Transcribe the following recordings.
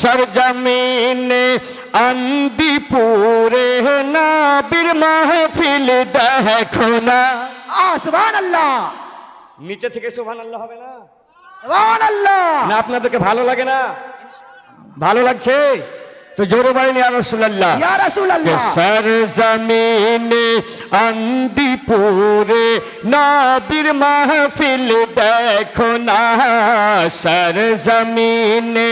সরজমিনে আন্দিপুরে নাবির মাহফিল দেখো না। সুবহান আল্লাহ নিচে থেকে সুবহান আল্লাহ হবে না? সুবহান আল্লাহ না আপনাদেরকে ভালো লাগে না? ভালো লাগছে? তো জোরে বলেন ইয়া রাসূলুল্লাহ। ইয়া রাসূলুল্লাহ। সর জমিনে আন্দিপুরে নাবির মাহফিল দেখো না সর জমিনে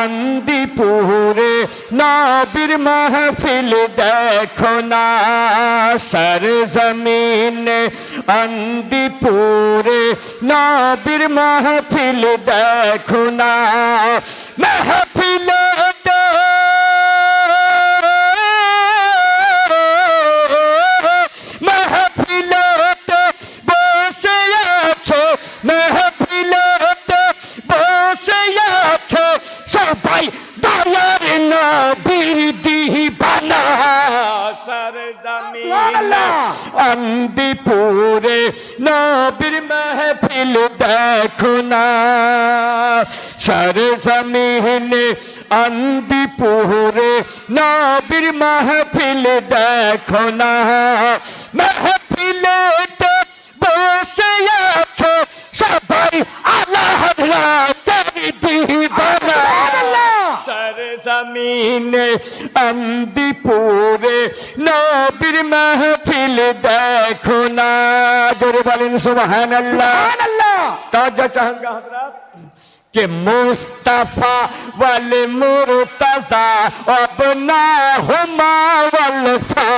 আন্দিপুরে নাবির মাহফিল দেখো না সর জমিনে আন্দিপুরে নাবির মাহফিল দেখো না। আন্দিপুরে নবীর মাহফিল দেখো না। সার জমিনে আন্দিপুরে নবীর মাহফিল দেখো না। মাহফিলে বসে আছো সবাই আল্লাহ জমিনে আমদিপুরে নবীর মাহফিল দেখো না। জোরে বলেন সুবহান আল্লাহ তার যা চাহাঙ্গা হজরত کہ مصطفیٰ والمرتضی ابنا ہما والفا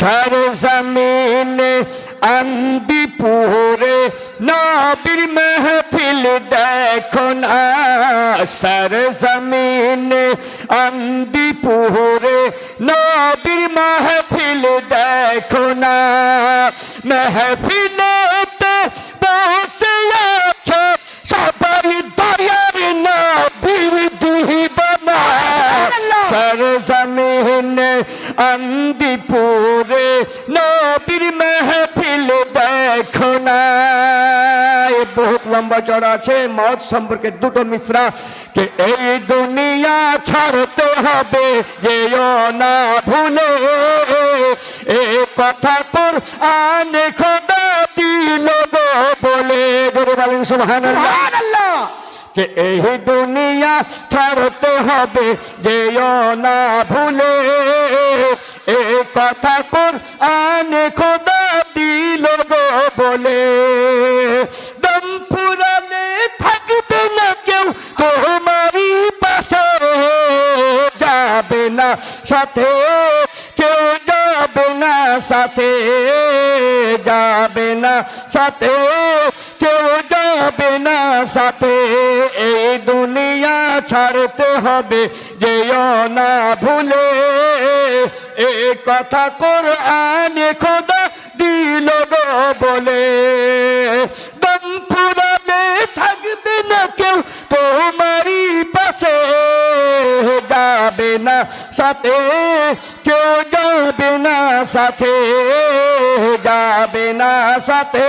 সর জমিনে আন্দিপুরে নবীর মেহফিল দেখো না সর জমিনে আন্দিপুরে নবীর মেহফিল দেখো না মেহফিলেতে জমিনে আন্দিপুরে নবীর মেহফিল দেখো না বহুত লম্বা চড়া আছে মত সম্পর্কে দুটো মিশ্রা। কে এই দুনিয়া ছাড়তে হবে, যেও না ভুলে। এ কথা তোর আনে খোদা দিল বলে। জোরে বলেন, সুবহানাল্লাহ। সুবহান কে এই দুনিয়া ছাড়তে হবে, যেও না ভুলে। এ কথা কর আনে খোদা দিল বলে। দম ফুরালে থাকবে না কেউ, তোমারই পাশে যাবে না সাথে। কেউ যাবে না সাথে, যাবে না সাথে। কেউ যাবে না সাথে এই দুনিয়া ছাড়তে হবে, যেও না ভুলে। এ কথা কর আনে খোদা দিল বলে। দম ফুরালে থাকবে না কেউ, তোমারই পাশে যাবে না সাথে। কেউ যাবে না সাথে, যাবে না সাথে।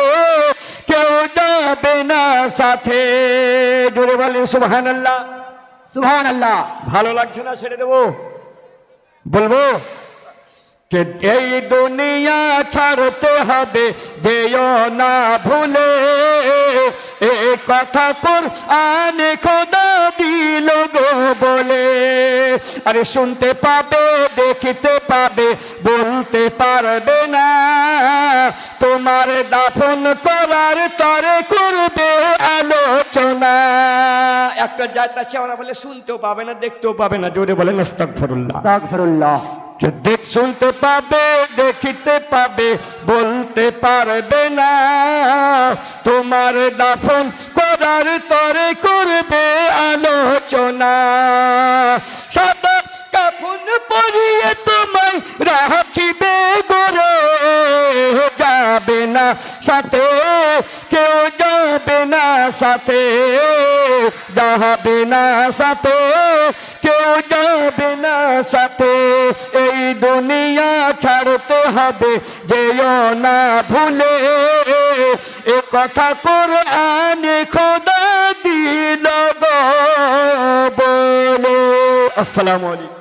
যাবে না সাথে? জোরে বলেন সুবহান আল্লাহ সুবহান আল্লাহ ভালো লাগছে না ছেড়ে দেবো? বলব কে এই দুনিয়া ছাড়তে হবে যেও না ভুলে। এ কথা কর আনে খোদা দিল গো বলে। আরে শুনতে পাবে দেখিতে পাবে বলতে পারবে না। তোমার দাফন করার তরে করবে আলোচনা। একটা জাত আছে ওরা বলে শুনতেও পাবে না দেখতেও পাবে না। জোরে বলেন আস্তাগফিরুল্লাহ। আস্তাগফিরুল্লাহ। দেখ শুনতে পাবে দেখিতে পাবে বলতে পারবে না। তোমার দাফন করার তরে করবে আলোচনা। সাদা সাথে, কেউ যাবে না সাথে, যাবে না সাথে, কেউ যাবে না সাথে, এই দুনিয়া ছাড়তে হবে, যেও না ভুলে। এ কথা করে আনে খোদা দিল বলে। আসসালামু আলাইকুম।